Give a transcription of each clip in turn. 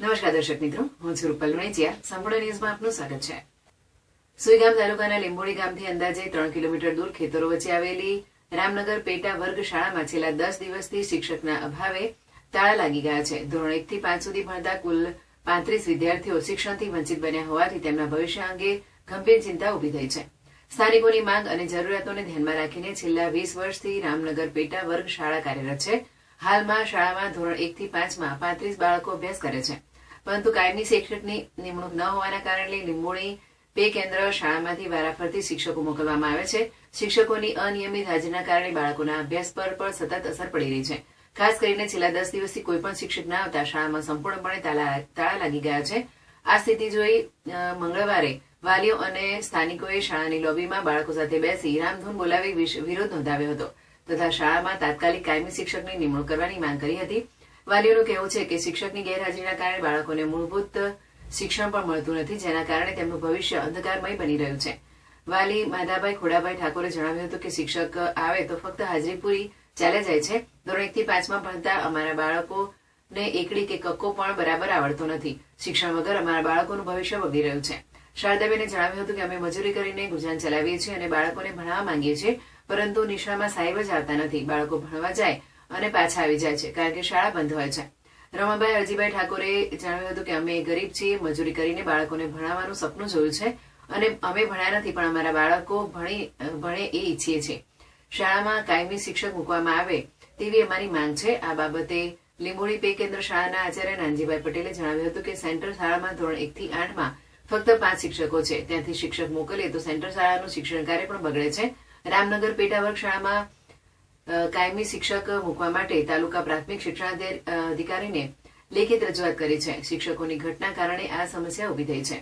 નમસ્કાર દર્શક મિત્રો, હું છું રૂપલ લુણેચિયા. સંપૂર્ણ ન્યૂઝમાં આપનું સ્વાગત છે. સુઈગામ તાલુકાના લીંબોડી ગામથી અંદાજે ત્રણ કિલોમીટર દૂર ખેતરો વચ્ચે આવેલી રામનગર પેટા વર્ગ શાળામાં છેલ્લા દસ દિવસથી શિક્ષકના અભાવે તાળા લાગી ગયા છે. ધોરણ એક થી પાંચ સુધી ભણતા કુલ પાંત્રીસ વિદ્યાર્થીઓ શિક્ષણથી વંચિત બન્યા હોવાથી તેમના ભવિષ્ય અંગે ગંભીર ચિંતા ઊભી થઈ છે. સ્થાનિકોની માંગ અને જરૂરિયાતોને ધ્યાનમાં રાખીને છેલ્લા વીસ વર્ષથી રામનગર પેટા વર્ગ શાળા કાર્યરત છે. હાલમાં શાળામાં ધોરણ એક થી પાંચમાં પાંત્રીસ બાળકો અભ્યાસ કરે છે. પરંતુ કાયમી શિક્ષકની નિમણૂક ન હોવાના કારણે લીંબોણી પે કેન્દ્ર શાળામાંથી વારાફરતી શિક્ષકો મોકલવામાં આવે છે. શિક્ષકોની અનિયમિત હાજરીના કારણે બાળકોના અભ્યાસ પર પણ સતત અસર પડી રહી છે. ખાસ કરીને છેલ્લા દસ દિવસથી કોઈ પણ શિક્ષક ના આવતા શાળામાં સંપૂર્ણપણે તાળા લાગી ગયા છે. આ સ્થિતિ જોઈ મંગળવારે વાલીઓ અને સ્થાનિકોએ શાળાની લોબીમાં બાળકો સાથે બેસી રામધૂન બોલાવી વિરોધ નોંધાવ્યો હતો. તથા શાળામાં તાત્કાલિક કાયમી શિક્ષકની નિમણૂક કરવાની માંગ કરી હતી. વાલીઓનું કહેવું છે કે શિક્ષકની ગેરહાજરીના કારણે બાળકોને મૂળભૂત શિક્ષણ પણ મળતું નથી, જેના કારણે તેમનું ભવિષ્ય અંધકારમય બની રહ્યું છે. વાલી માધાભાઈ ખોડાભાઈ ઠાકોરે જણાવ્યું હતું કે શિક્ષક આવે તો ફક્ત હાજરી પૂરી ચાલે જાય છે. ધોરણ એક થી પાંચમાં ભણતા અમારા બાળકોને એકડી કે કક્કો પણ બરાબર આવડતો નથી. શિક્ષણ વગર અમારા બાળકોનું ભવિષ્ય બગડી રહ્યું છે. શારદાબેને જણાવ્યું હતું કે અમે મજૂરી કરીને ગુજરાન ચલાવીએ છીએ અને બાળકોને ભણાવવા માંગીએ છીએ, પરંતુ નિશાળમાં સાહેબ જ આવતા નથી. બાળકો ભણવા જાય અને પાછા આવી જાય છે, કારણ કે શાળા બંધ હોય છે. રમાભાઈ અરજીભાઈ ઠાકોરે જણાવ્યું હતું કે અમે ગરીબ છીએ, મજૂરી કરીને બાળકોને ભણાવવાનું સપનું જોયું છે અને અમે ભણ્યા નથી, પણ અમારા બાળકો ભણી, ભણે એ ઈચ્છીએ છીએ. શાળામાં કાયમી શિક્ષક મૂકવામાં આવે તેવી અમારી માંગ છે. આ બાબતે લીંબોળી પે કેન્દ્ર શાળાના આચાર્ય નાનજીભાઈ પટેલે જણાવ્યું હતું કે સેન્ટ્રલ શાળામાં ધોરણ એક થી આઠમાં ફક્ત પાંચ શિક્ષકો છે. ત્યાંથી શિક્ષક મોકલીએ તો સેન્ટ્રલ શાળાનું શિક્ષણ કાર્ય પણ બગડે છે. રામનગર પેટા વર્ગ શાળામાં કાયમી શિક્ષક મૂકવા માટે તાલુકા પ્રાથમિક શિક્ષણાધિકારીને લેખિત રજૂઆત કરી છે. શિક્ષકોની ઘટના કારણે આ સમસ્યા ઊભી થઈ છે.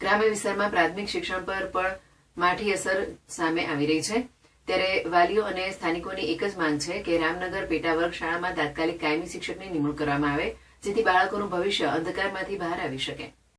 ગ્રામ્ય વિસ્તારમાં પ્રાથમિક શિક્ષણ પર પણ માઠી અસર સામે આવી રહી છે. ત્યારે વાલીઓ અને સ્થાનિકોની એક જ માંગ છે કે રામનગર પેટા વર્ગ શાળામાં તાત્કાલિક કાયમી શિક્ષકની નિમણૂક કરવામાં આવે, જેથી બાળકોનું ભવિષ્ય અંધકારમાંથી બહાર આવી શકે.